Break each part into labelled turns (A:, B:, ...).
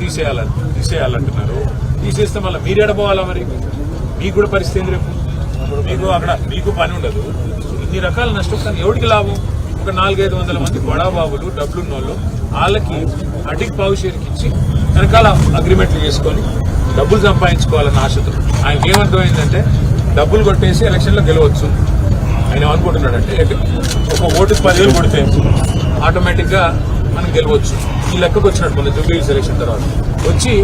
A: తీసేయాలని తీసేయాలంటున్నారు. తీసేస్తే మళ్ళీ మీరు ఎడపోవాలా మరి? మీకు కూడా పరిస్థితి రేపు? మీకు అక్కడ మీకు పని ఉండదు. ఇన్ని రకాల నష్టం కానీ ఎవరికి లాభం? ఒక నాలుగైదు వందల మంది బడాబాబులు డబ్బులున్న వాళ్ళు వాళ్ళకి అడిగి పావు షేర్కి ఇచ్చి వెనకాల అగ్రిమెంట్లు చేసుకొని డబ్బులు సంపాదించుకోవాలన్న ఆశతో. ఆయనకి ఏమర్థమైందంటే డబ్బులు కొట్టేసి ఎలక్షన్లో గెలవచ్చు. ఆయన అనుకుంటున్నాడంటే ఒక ఓటుకు పదివేలు కొడితే ఆటోమేటిక్గా మనం గెలవచ్చు. ఈ లెక్కకు వచ్చినట్టు మన జూబ్లీ సెలక్షన్ తర్వాత. వచ్చి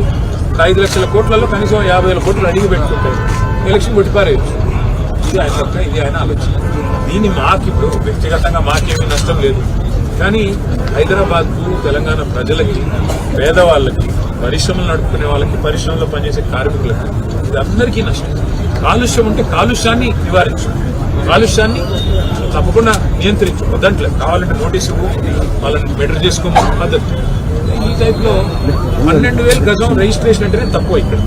A: ఐదు లక్షల కోట్లలో కనీసం యాభై వేల కోట్లు అడిగి పెట్టుకుంటే ఎలక్షన్ కొట్టిపారేయచ్చు ఇది ఆయన పక్క ఇది ఆయన ఆలోచన. దీన్ని మాకు ఇప్పుడు వ్యక్తిగతంగా మాకేమీ నష్టం లేదు. కానీ హైదరాబాద్ తెలంగాణ ప్రజలకి పేదవాళ్ళకి పరిశ్రమలు నడుపుకునే వాళ్ళకి పరిశ్రమలో పనిచేసే కార్మికులకి ఇది అందరికీ నష్టం. కాలుష్యం ఉంటే కాలుష్యాన్ని నివారించు. కాలుష్యాన్ని తప్పకుండా నియంత్రించు. వద్దంట్లేదు. కావాలంటే నోటీసు ఇవ్వు. వాళ్ళని బెటర్ చేసుకోమని మద్దతు ఈ పన్నెండు వేలు గజం రిజిస్ట్రేషన్ అంటేనే తక్కువ ఇక్కడ.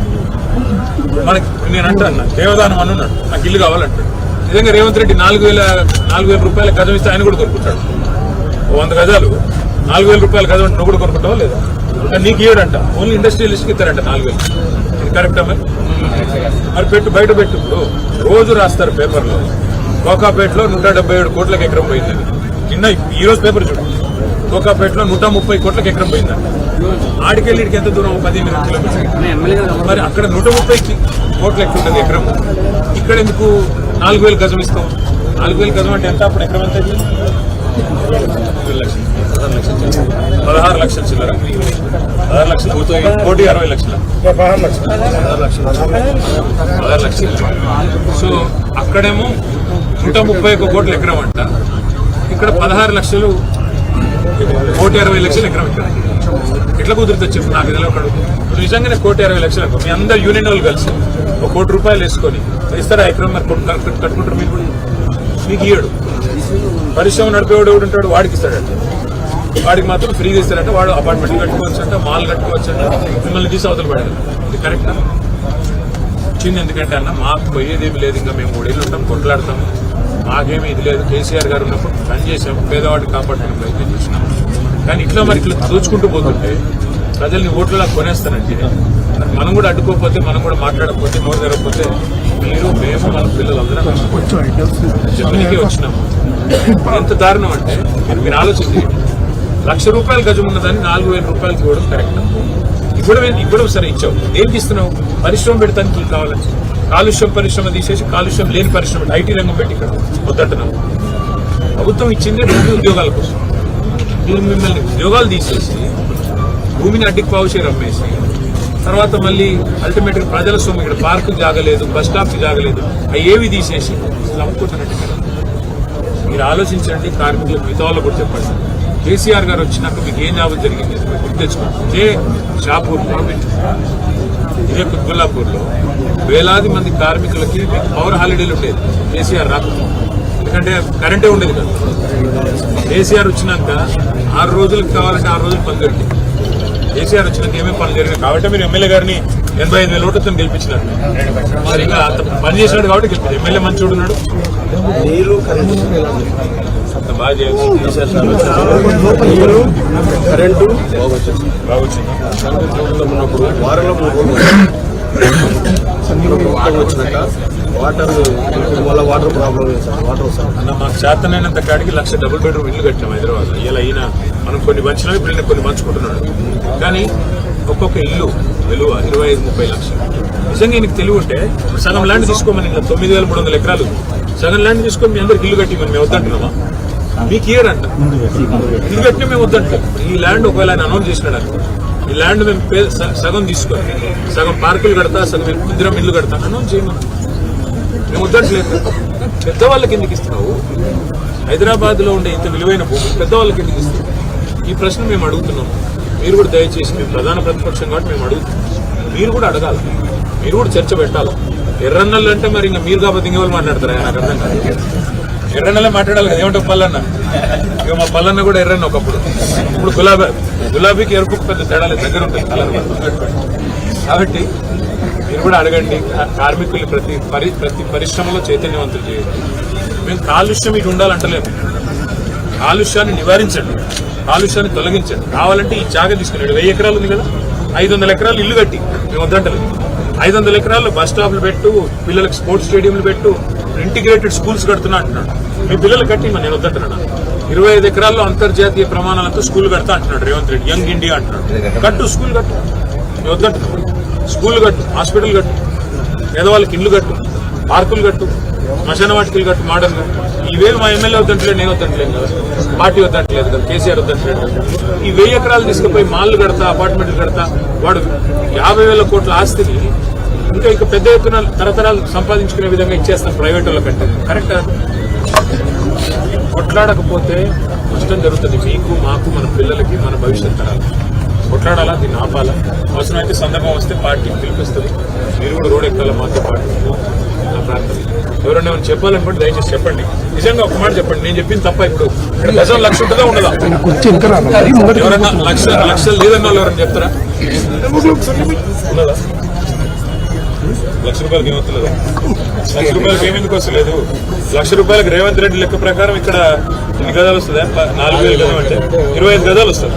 A: మనకి నేను అంటాను దేవదానం అని ఉన్నాడు నాకు ఇల్లు కావాలంటాడు. నిజంగా రేవంత్ రెడ్డి నాలుగు వేల నాలుగు వేల రూపాయల గజం ఇస్తే ఆయన కూడా కొనుక్కుంటాడు. వంద గజాలు నాలుగు వేల రూపాయల గజం అంటే నువ్వు కూడా కొనుక్కుంటావా లేదా? నీకు ఇవ్వడంట ఓన్లీ ఇండస్ట్రియలిస్ట్కి ఇస్తారంట నాలుగు వేలు. ఇది కరెక్టా మరి? మరి పెట్టు బయట పెట్టు ఇప్పుడు. రోజు రాస్తారు పేపర్లో. కోకాపేటలో నూట డెబ్బై ఏడు కోట్లకు ఎకరం పోయిందని నిన్న ఈ రోజు పేపర్ ఒక కోకాపేటలో నూట ముప్పై కోట్లకు ఎకరం పోయిందండి ఆడికెళ్ళి ఎంత దూరం? పదిహేను కిలోమీటర్లు మరి అక్కడ నూట ముప్పై కోట్లు ఎక్కువ ఉంటుంది ఎకరం? ఇక్కడ ఎందుకు నాలుగు వేలు గజం ఇస్తాం? నాలుగు వేలు గజం అంటే ఎంత? అప్పుడు ఎకరం ఎంత పదహారు లక్షలు చిల్లర. పదహారు లక్షలు. కోటి అరవై లక్షలు. పదహారు లక్షలు. సో అక్కడేమో నూట ముప్పై ఒక కోట్ల ఎకరం అంట. ఇక్కడ పదహారు లక్షలు కోటి అరవై లక్షలు ఎకరం ఇక్కడ. ఎట్లా కుదురుతుంది చెప్పు నాకు ఇదిలో ఒకడు నిజంగానే కోటి అరవై లక్షలు అనుకో. మీ అందరు యూనియన్ వాళ్ళు కలిసి ఒక కోటి రూపాయలు వేసుకొని ఇస్తారా ఎకరం మరి కట్టుకుంటారు మీరు కూడా? మీకు ఇయ్యడు. పరిశ్రమ నడిపేవాడు ఎవడు ఉంటాడు? వాడికి ఇస్తాడంటే. వాడికి మాత్రం ఫ్రీగా ఇస్తారంటే వాడు అపార్ట్మెంట్ కట్టుకోవచ్చు అంటే మాల్ కట్టుకోవచ్చు అంట మిమ్మల్ని తీసి అవతల పడాలి ఇది కరెక్టా వచ్చింది ఎందుకంటే అన్న మాకు పోయేదేమి లేదు. ఇంకా మేము మూడేళ్ళు ఉంటాం కొట్లాడతాము మాకేమీ ఇది లేదు. కేసీఆర్ గారు ఉన్నప్పుడు పని చేసాం పేదవాడిని కాపాడడానికి ప్రయత్నం చేసినాం కానీ ఇట్లా మరి ఇట్లా దోచుకుంటూ పోతుంటే ప్రజల్ని ఓట్లలా కొనేస్తానంటే మనం కూడా అడ్డుకోకపోతే మనం కూడా మాట్లాడకపోతే నోరు తెరవకపోతే మీరు మేము మన పిల్లలందరం జమినికి వచ్చినాము. ఎంత దారుణం అంటే మీరు ఆలోచించి లక్ష రూపాయలు గజం ఉన్నదాన్ని నాలుగు వేల రూపాయలకి ఇవ్వడం కరెక్ట్? ఇవ్వడం ఇవ్వడం సరే ఇచ్చావు. దేనికి ఇస్తున్నావు? పరిశ్రమ పెడతానికి కావాలని కాలుష్యం పరిశ్రమ తీసేసి కాలుష్యం లేని పరిశ్రమ ఐటీ రంగం పెట్టి ఇక్కడ వద్దంటున్నావు ప్రభుత్వం ఇచ్చింది రెండు ఉద్యోగాల కోసం. మీరు మిమ్మల్ని ఉద్యోగాలు తీసేసి భూమిని అడ్డికి పావుషేరు అమ్మేసి తర్వాత మళ్ళీ అల్టిమేట్గా ప్రజల సొమ్ము ఇక్కడ పార్కు జాగలేదు బస్ స్టాప్ జాగలేదు అవి ఏవి తీసేసి అసలు అమ్ముకుంటున్నట్టు ఇక్కడ. మీరు ఆలోచించండి కార్మికులకు మిగతా వాళ్ళకు కూడా చెప్పండి. కేసీఆర్ గారు వచ్చినాక మీకు ఏం జాబు జరిగింది? గుర్తు తెచ్చుకోండి. షాపూర్ ప్రాఫిట్ ఇదే కుత్బుల్లాపూర్లో వేలాది మంది కార్మికులకి పవర్ హాలిడేలు ఉండేది కేసీఆర్ రాకుండా ఎందుకంటే కరెంటే ఉండేది కదా. కేసీఆర్ వచ్చినాక ఆరు రోజులకు కావాలంటే ఆరు రోజులు పని దొరికింది. కేసీఆర్ వచ్చినాక ఏమీ పనులు జరిగినాయి? కాబట్టి మీరు ఎమ్మెల్యే గారిని ఎనభై ఐదు వేల ఓట్లతో గెలిపించినారు మరి ఇంకా పని చేసినాడు కాబట్టి గెలిపించారు ఎమ్మెల్యే
B: నీరు కరెంటు
A: అంత బాగా
B: కరెంటు బాగొచ్చింది ఉన్నప్పుడు వారంలో వాటర్ వచ్చినాక వాటర్ మళ్ళీ వాటర్ ప్రాబ్లం వాటర్ వస్తాను
A: అన్న మాకు చేతనైనంత కాడికి లక్ష డబుల్ బెడ్రూమ్ ఇల్లు కట్టాం హైదరాబాద్ ఇలా అయినా మనం కొన్ని పంచినాం ఇప్పుడు కొన్ని పంచుకుంటున్నాడు కానీ ఒక్కొక్క ఇల్లు విలువ ఇరవై ఐదు ముప్పై లక్షలు. నిజంగా ఈయనకి తెలివి ఉంటే సగం ల్యాండ్ తీసుకోమని ఇలా తొమ్మిది వేల మూడు వందల ఎకరాలు. సగం ల్యాండ్ తీసుకొని మీ అందరికి ఇల్లు కట్టి మేము వద్దంటున్నామా? మీకు ఇయరంట ఇల్లు కట్టిన మేము వద్దంటాం ఈ ల్యాండ్ ఒకవేళ ఆయన అనౌన్స్ చేసినాడు అనుకో ఈ ల్యాండ్ మేము పే- సగం తీసుకోవాలి సగం పార్కులు కడతా సగం ఇందిరం ఇల్లు కడతా అనౌన్స్ చేయమని. మేము వద్దట్లేదు. పెద్దవాళ్ళకి ఎందుకు ఇస్తున్నావు? హైదరాబాద్లో ఉండే ఇంత విలువైన భూమి పెద్దవాళ్ళకి ఎందుకు ఇస్తున్నావు? ఈ ప్రశ్న మేము అడుగుతున్నాం. మీరు కూడా దయచేసి మేము ప్రధాన ప్రతిపక్షం కాబట్టి మేము అడుగుతాం మీరు కూడా అడగాలి. మీరు కూడా చర్చ పెట్టాలి. ఎర్రన్నలు అంటే మరి ఇంకా మీరు కాబట్టి ఇంకెవరు మాట్లాడతారా? నాకు అర్థం కాదు. ఎర్రన్నలే మాట్లాడాలి కదా. ఏమంటే పల్లన్న? ఇక మా పల్లన్న కూడా ఎర్రన్న ఒకప్పుడు. ఇప్పుడు గులాబీ గులాబీకి ఎరుపుకు పెద్ద తేడా దగ్గర ఉంటుంది కలర్ కాబట్టి మీరు కూడా అడగండి. కార్మికులు ప్రతి పరి ప్రతి పరిశ్రమలో చైతన్యవంతులు చేయండి. మేము కాలుష్యం ఇటు ఉండాలంటలేము. కాలుష్యాన్ని నివారించండి. కాలుష్యాన్ని తొలగించండి. కావాలంటే ఈ జాగా తీసుకున్నాడు వెయ్యి ఎకరాలు ఉంది కదా? ఐదు వందల ఎకరాలు ఇల్లు కట్టి మేము వద్దంటలేదు. ఐదు వందల ఎకరాల్లో బస్ స్టాప్లు పెట్టు పిల్లలకు స్పోర్ట్స్ స్టేడియంలు పెట్టు ఇంటిగ్రేటెడ్ స్కూల్స్ కడుతున్నా అంటున్నాడు. మీ పిల్లలు కట్టి నేను వద్దంటున్నాను ఇరవై ఐదు ఎకరాల్లో అంతర్జాతీయ ప్రమాణాలతో స్కూల్ కడతా అంటున్నాడు రేవంత్ రెడ్డి. యంగ్ ఇండియా అంటున్నాడు. కట్టు స్కూల్ కట్టు. మేము స్కూల్ కట్టు హాస్పిటల్ కట్టు. పేదవాళ్ళకి ఇల్లు కట్టు పార్కులు కట్టు శ్మశాన వాటికలు కట్టు మోడల్ ఇవేవి మా ఎమ్మెల్యే వద్దంటలేదు నేను వద్దంటలేదు కదా. పార్టీ వద్దంటలేదు కదా కేసీఆర్ వద్దంటలేదు కదా. ఈ వెయ్యి ఎకరాలు తీసుకుపోయి మాల్లు కడతా అపార్ట్మెంట్లు కడతా వాడు యాభై వేల కోట్ల ఆస్తిని ఇంకా ఇంకా పెద్ద ఎత్తున తరతరాలు సంపాదించుకునే విధంగా ఇచ్చేస్తాం ప్రైవేట్ వాళ్ళకంటే కరెక్ట్ కొట్లాడకపోతే నష్టం జరుగుతుంది. మీకు మాకు మన పిల్లలకి మన భవిష్యత్ తరాలు కొట్లాడాలా? దీన్ని ఆపాలా? అవసరమైతే సందర్భం వస్తే పార్టీకి పిలిపిస్తుంది. మీరు కూడా రోడ్ ఎక్కాల మాతో పాటు? నా ఎవరైనా ఏమైనా చెప్పాలనుకుంటే దయచేసి చెప్పండి. నిజంగా ఒక మాట చెప్పండి. నేను చెప్పింది తప్ప ఇప్పుడు ఇక్కడ లక్ష ఉంటుందా ఉండదా? ఎవరన్నా లక్ష లక్షలు లేదన్న వాళ్ళు ఎవరైనా చెప్తారా? ఉన్నదా లక్ష రూపాయలకి ఏమవుతలేదు లక్ష రూపాయలకి ఏమెందుకు వస్తలేదు? లక్ష రూపాయలకు రేవంత్ రెడ్డి లెక్క ప్రకారం ఇక్కడ ఎన్ని గదాలు వస్తుందా నాలుగు వేలు గదం అంటే ఇరవై ఐదు గదాలు వస్తుంది